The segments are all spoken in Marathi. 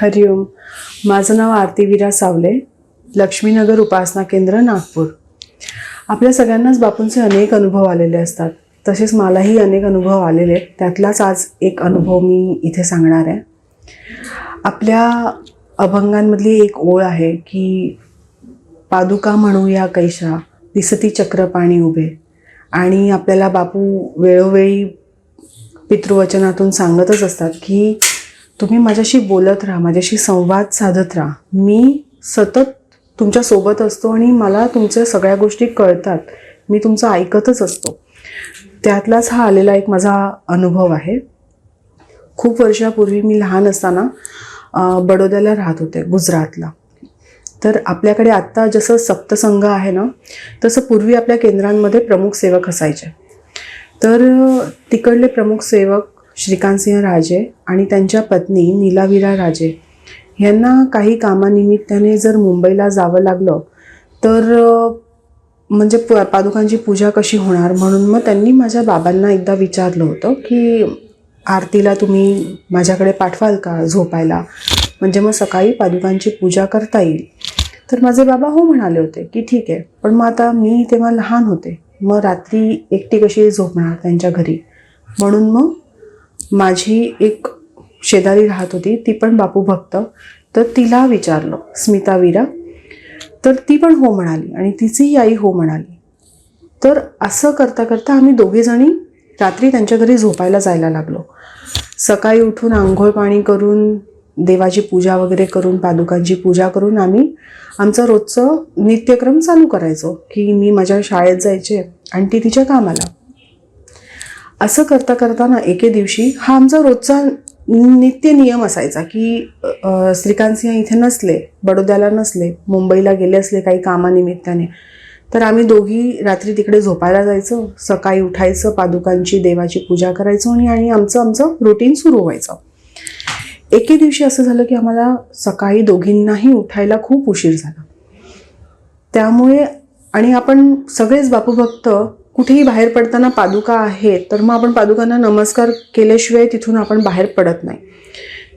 हरिओम माझं नाव आरती विरा सावले. लक्ष्मीनगर उपासना केंद्र नागपूर. आपल्या सगळ्यांनाच बापूंचे अनेक अनुभव आलेले असतात. तसेच मलाही अनेक अनुभव आलेले आहेत. त्यातलाच आज एक अनुभव मी इथे सांगणार आहे. आपल्या अभंगांमधली एक ओळ आहे की पादुका म्हणूया कैशा दिसती चक्र पाणी उभे. आणि आपल्याला बापू वेळोवेळी पितृवचनातून सांगतच असतात की तुम्ही माझ्याशी बोलत राहा माझ्याशी संवाद साधत राहा. मी सतत तुमच्यासोबत असतो आणि मला तुमच्या सगळ्या गोष्टी कळतात. मी तुमचं ऐकतच असतो. त्यातलाच हा आलेला एक माझा अनुभव आहे. खूप वर्षापूर्वी मी लहान असताना बडोद्याला राहत होते गुजरातला. तर आपल्याकडे आत्ता जसं सप्तसंघ आहे ना तसं पूर्वी आपल्या केंद्रांमध्ये प्रमुख सेवक असायचे. तर तिकडले प्रमुख सेवक श्रीकांतसिंह राजे आणि त्यांच्या पत्नी नीलावीरा राजे. यांना काही कामानिमित्ताने जर मुंबईला जावं लागलं तर म्हणजे प पादुकांची पूजा कशी होणार म्हणून मग त्यांनी माझ्या बाबांना एकदा विचारलं होतं की आरतीला तुम्ही माझ्याकडे पाठवाल का झोपायला? म्हणजे मग सकाळी पादुकांची पूजा करता येईल. तर माझे बाबा हो म्हणाले होते की ठीक आहे पण मग आता मी तेव्हा लहान होते. मग रात्री एकटी कशी झोपणार त्यांच्या घरी? म्हणून मग माझी एक शेजारी राहत होती ती पण बापू भक्त. तर तिला विचारलं स्मिता वीरा तर ती पण हो म्हणाली आणि तिची आई हो म्हणाली. तर असं करता करता आम्ही दोघेजणी रात्री त्यांच्या घरी झोपायला जायला लागलो. सकाळी उठून आंघोळ पाणी करून देवाची पूजा वगैरे करून पादुकांची पूजा करून आम्ही आमचं रोजचं नित्यक्रम चालू करायचो की मी माझ्या शाळेत जायचे आणि ती तिच्या कामाला. असं करता करताना एके दिवशी हा आमचा रोजचा नित्य नियम असायचा की श्रीकांत सिंह इथे नसले बडोद्याला नसले मुंबईला गेले असले काही कामानिमित्ताने तर आम्ही दोघी रात्री तिकडे झोपायला जायचो सकाळी उठायचं पादुकांची देवाची पूजा करायचो आणि आणि आमचं आमचं रुटीन सुरू व्हायचं. एके दिवशी असं झालं की आम्हाला सकाळी दोघींनाही उठायला खूप उशीर झाला. त्यामुळे आणि आपण सगळेच बापू भक्त कुठेही बाहेर पडताना पादुका आहेत तर मग आपण पादुकांना नमस्कार केल्याशिवाय तिथून आपण बाहेर पडत नाही.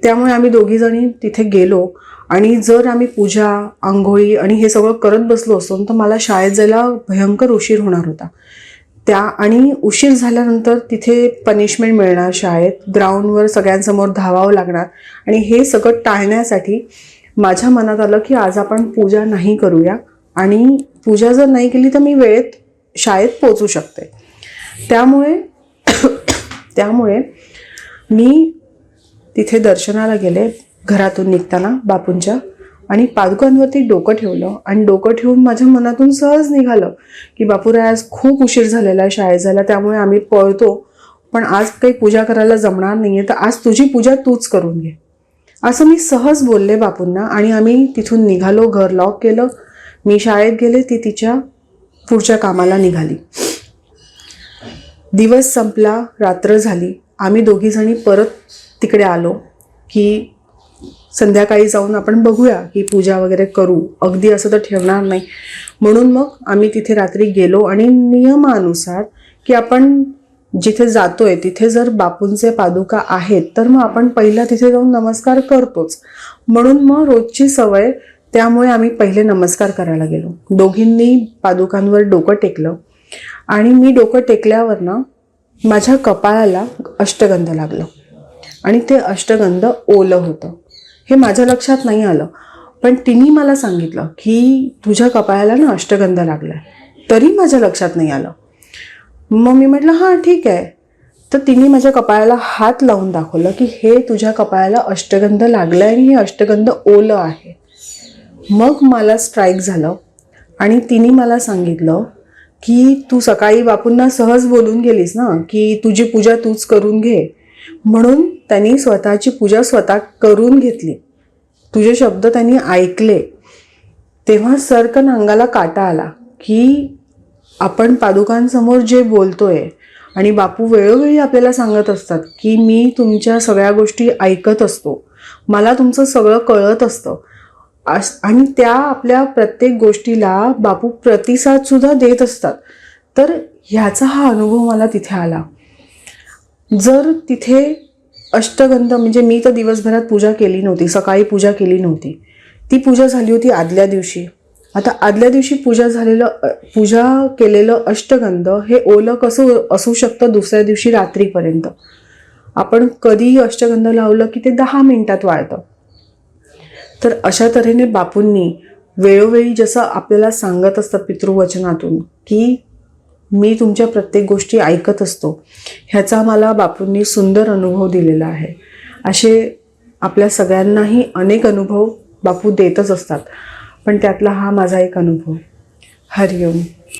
त्यामुळे आम्ही दोघीजणी तिथे गेलो आणि जर आम्ही पूजा आंघोळी आणि हे सगळं करत बसलो असतो तर मला शाळेत जायला भयंकर उशीर होणार होता. त्या आणि उशीर झाल्यानंतर तिथे पनिशमेंट मिळणार शाळेत ग्राउंडवर सगळ्यांसमोर धावावं लागणार आणि हे सगळं टाळण्यासाठी माझ्या मनात आलं की आज आपण पूजा नाही करूया आणि पूजा जर नाही केली तर मी वेळेत शाळेत पोचू शकते. त्यामुळे त्यामुळे मी तिथे दर्शनाला गेले घरातून निघताना बापूंच्या आणि पादुकांवरती डोकं ठेवलं आणि डोकं ठेवून माझ्या मनातून सहज निघालं की बापूराय आज खूप उशीर झालेला आहे शाळेत झाला त्यामुळे आम्ही पळतो पण आज काही पूजा करायला जमणार नाही आहे तर आज तुझी पूजा तूच करून घे. असं मी सहज बोलले बापूंना आणि आम्ही तिथून निघालो घर लॉक केलं. मी शाळेत गेले ती तिच्या पुढच्या कामाला निघाली. दिवस संपला रात्र झाली. आम्ही दोघीजणी परत तिकडे आलो की संध्याकाळी जाऊन आपण बघूया की पूजा वगैरे करू. अगदी असं तर ठेवणार नाही. म्हणून मग आम्ही तिथे रात्री गेलो आणि नियमानुसार की आपण जिथे जातोय तिथे जर बापूंचे पादुका आहेत तर मग आपण पहिला तिथे जाऊन नमस्कार करतोच. म्हणून मग रोजची सवय त्यामुळे आम्ही पहिले नमस्कार करायला गेलो. दोघींनी पादुकांवर डोकं टेकलं. आणि मी डोकं टेकल्यावर ना माझ्या कपाळाला अष्टगंध लागलं. आणि ते अष्टगंध ओलं होतं. हे माझ्या लक्षात नाही आलं. पण तिने मला सांगितलं की तुझ्या कपाळाला ना अष्टगंध लागला तरी माझ्या लक्षात नाही आलं. मग मी म्हटलं हां ठीक आहे. तर तिने माझ्या कपाळाला हात लावून दाखवलं की हे तुझ्या कपाळाला अष्टगंध लागलाय आणि हे अष्टगंध ओलं आहे. मग मला स्ट्राईक झालं. आणि तिने मला सांगितलं की तू सकाळी बापूंना सहज बोलून गेलीस ना की तुझी पूजा तूच करून घे. म्हणून त्यांनी स्वतःची पूजा स्वतः करून घेतली. तुझे शब्द त्यांनी ऐकले. तेव्हा सरकन अंगाला काटा आला की आपण पादुकांसमोर जे बोलतोय आणि बापू वेळोवेळी आपल्याला सांगत असतात की मी तुमच्या सगळ्या गोष्टी ऐकत असतो. मला तुमचं सगळं कळत असतं. अस आणि त्या आपल्या प्रत्येक गोष्टीला बापू प्रतिसादसुद्धा देत असतात. तर ह्याचा हा अनुभव मला तिथे आला. जर तिथे अष्टगंध म्हणजे मी तर दिवसभरात पूजा केली नव्हती सकाळी पूजा केली नव्हती. ती पूजा झाली होती आदल्या दिवशी. आता आदल्या दिवशी पूजा झालेलं पूजा केलेलं अष्टगंध हे ओलं कसं असू शकतं दुसऱ्या दिवशी रात्रीपर्यंत? आपण कधीही अष्टगंध लावलं की ते दहा मिनिटात वाळतं. तर अशा तऱ्हेने बापूंनी वेळोवेळी जसं आपल्याला सांगत असतात पितृवचनातून की मी तुमच्या प्रत्येक गोष्टी ऐकत असतो ह्याचा मला बापूंनी सुंदर अनुभव दिलेला आहे. असे आपल्या सगळ्यांनाही अनेक अनुभव बापू देतच असतात. पण त्यातला हा माझा एक अनुभव. हरिओम.